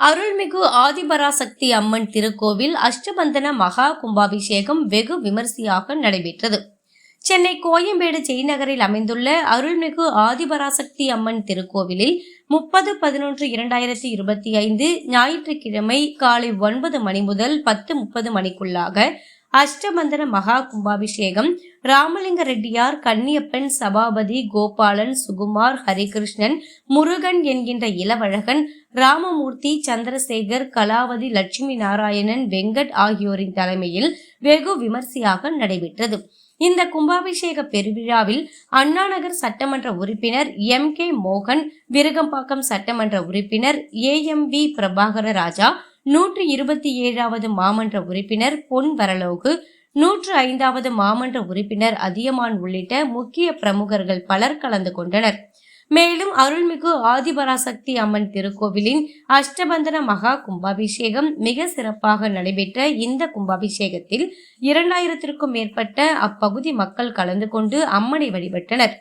அருள்மிகு ஆதிபராசக்தி அம்மன் திருக்கோவில் அஷ்டபந்தன மகா கும்பாபிஷேகம் வெகு விமரிசையாக நடைபெற்றது. சென்னை கோயம்பேடு ஜெய்நகரில் அமைந்துள்ள அருள்மிகு ஆதிபராசக்தி அம்மன் திருக்கோவிலில் முப்பது பதினொன்று இரண்டாயிரத்தி இருபத்தி ஐந்து ஞாயிற்றுக்கிழமை காலை ஒன்பது மணி முதல் பத்து முப்பது மணிக்குள்ளாக அஷ்டமந்தன மகா கும்பாபிஷேகம். ராமலிங்க ரெட்டியார் கன்னியப்பன் சபாபதி கோபாலன் சுகுமார் ஹரிகிருஷ்ணன் முருகன் என்கின்ற இளவழகன் ராமமூர்த்தி சந்திரசேகர் கலாவதி லட்சுமி நாராயணன் வெங்கட் ஆகியோரின் தலைமையில் வெகு விமர்சையாக நடைபெற்றது. இந்த கும்பாபிஷேக பெருவிழாவில் அண்ணாநகர் சட்டமன்ற உறுப்பினர் எம் கே மோகன் விருகம்பாக்கம் சட்டமன்ற உறுப்பினர் A M V Prabhakara Raja நூற்று இருபத்தி ஏழாவது மாமன்ற உறுப்பினர் பொன் வரலோகு நூற்று ஐந்தாவது மாமன்ற உறுப்பினர் அதியமான் உள்ளிட்ட முக்கிய பிரமுகர்கள் பலர் கலந்து கொண்டனர். மேலும் அருள்மிகு ஆதிபராசக்தி அம்மன் திருக்கோவிலின் அஷ்டபந்தன மகா கும்பாபிஷேகம் மிக சிறப்பாக நடைபெற்ற இந்த கும்பாபிஷேகத்தில் இரண்டாயிரத்திற்கும் மேற்பட்ட அப்பகுதி மக்கள் கலந்து கொண்டு அம்மனை வழிபட்டனர்.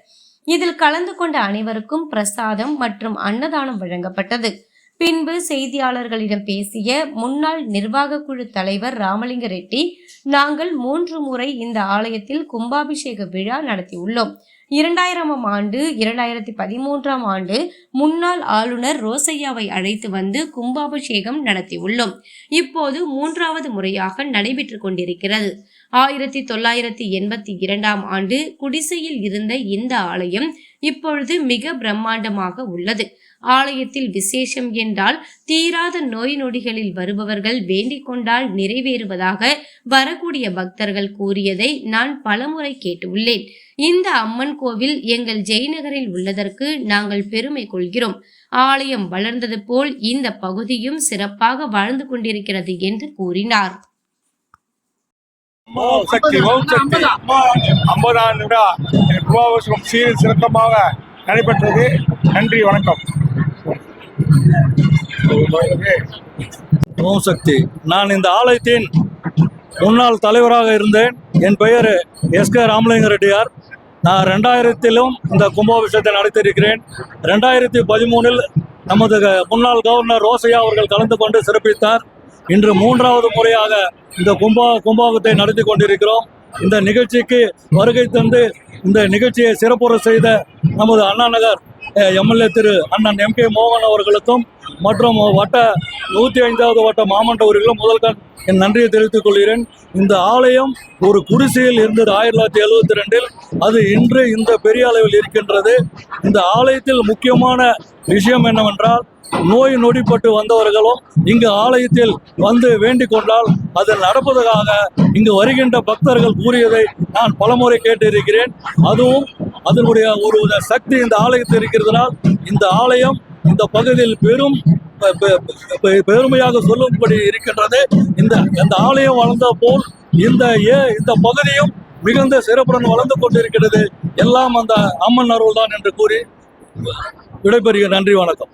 இதில் கலந்து கொண்ட அனைவருக்கும் பிரசாதம் மற்றும் அன்னதானம் வழங்கப்பட்டது. பின்பு செய்தியாளர்களிடம் பேசிய முன்னாள் நிர்வாக குழு தலைவர் ராமலிங்க ரெட்டி நாங்கள் மூன்று முறை இந்த ஆலயத்தில் கும்பாபிஷேக விழா நடத்தியுள்ளோம். இரண்டாயிரமாம் ஆண்டு இரண்டாயிரத்தி பதிமூன்றாம் ஆண்டு முன்னாள் ஆளுநர் ரோசையாவை அழைத்து வந்து கும்பாபிஷேகம் நடத்தியுள்ளோம். இப்போது மூன்றாவது முறையாக நடைபெற்று கொண்டிருக்கிறது. ஆயிரத்தி தொள்ளாயிரத்தி எண்பத்தி இரண்டாம் ஆண்டு குடிசையில் இருந்த இந்த ஆலயம் இப்பொழுது மிக பிரம்மாண்டமாக உள்ளது. ஆலயத்தில் விசேஷம் என்றால் தீராத நோய் நொடிகளில் வருபவர்கள் வேண்டிக் கொண்டால் நிறைவேறுவதாக வரக்கூடிய பக்தர்கள் கூறியதை நான் பலமுறை கேட்டுள்ளேன். இந்த அம்மன் கோவில் எங்கள் ஜெய்நகரில் உள்ளதற்கு நாங்கள் பெருமை கொள்கிறோம். ஆலயம் வளர்ந்தது போல் இந்த பகுதியும் சிறப்பாக வாழ்ந்து கொண்டிருக்கிறது என்று கூறினார். சக்தி சக்தி ஐம்பதாம் விழா கும்பாபிஷேகம் சீர் சிறக்கமாக நடைபெற்றது. நன்றி வணக்கம். ஓம் சக்தி நான் இந்த ஆலயத்தின் முன்னாள் தலைவராக இருந்தேன். என் பெயர் எஸ் கே ராமலிங்க ரெட்டியார் நான் ரெண்டாயிரத்திலும் இந்த கும்பாபிஷேகத்தை நடத்தியிருக்கிறேன். ரெண்டாயிரத்தி பதிமூணில் நமது க- முன்னாள் கவர்னர் ரோசையா அவர்கள் கலந்து கொண்டு சிறப்பித்தார். இன்று மூன்றாவது முறையாக இந்த கும்பா கும்பாகத்தை நடத்தி கொண்டிருக்கிறோம். இந்த நிகழ்ச்சிக்கு வருகை தந்து இந்த நிகழ்ச்சியை சிறப்புற செய்த நமது அண்ணா நகர் எம்எல்ஏ திரு அண்ணன் எம் கே மோகன் அவர்களுக்கும் மற்றும் வட்ட நூற்றி ஐந்தாவது வட்ட மாமன்ற உரிகளும் முதல்கண் என் நன்றியை தெரிவித்துக் கொள்கிறேன். இந்த ஆலயம் ஒரு குடிசையில் இருந்தது ஆயிரத்தி தொள்ளாயிரத்தி எழுபத்தி ரெண்டில். அது இன்று இந்த பெரிய அளவில் இருக்கின்றது. இந்த ஆலயத்தில் முக்கியமான விஷயம் என்னவென்றால் நோய் நொடிப்பட்டு வந்தவர்களும் இங்கு ஆலயத்தில் வந்து வேண்டிக் கொண்டால் அது நடப்பதற்காக இங்கு வருகின்ற பக்தர்கள் கூறியதை நான் பலமுறை கேட்டிருக்கிறேன். அதுவும் அதனுடைய ஒரு சக்தி இந்த ஆலயத்தில் இருக்கிறதுனால் இந்த ஆலயம் இந்த பகுதியில் பெரும் பெ- பெருமையாக சொல்லும்படி இருக்கின்றது. இந்த இந்த ஆலயம் வளர்ந்த போல் இந்த ஏ இந்த பகுதியும் மிகுந்த சிறப்புடன் வளர்ந்து கொண்டிருக்கிறது. எல்லாம் அந்த அம்மன் அருள் தான் என்று கூறி விடைபெறுகிறேன். நன்றி வணக்கம்.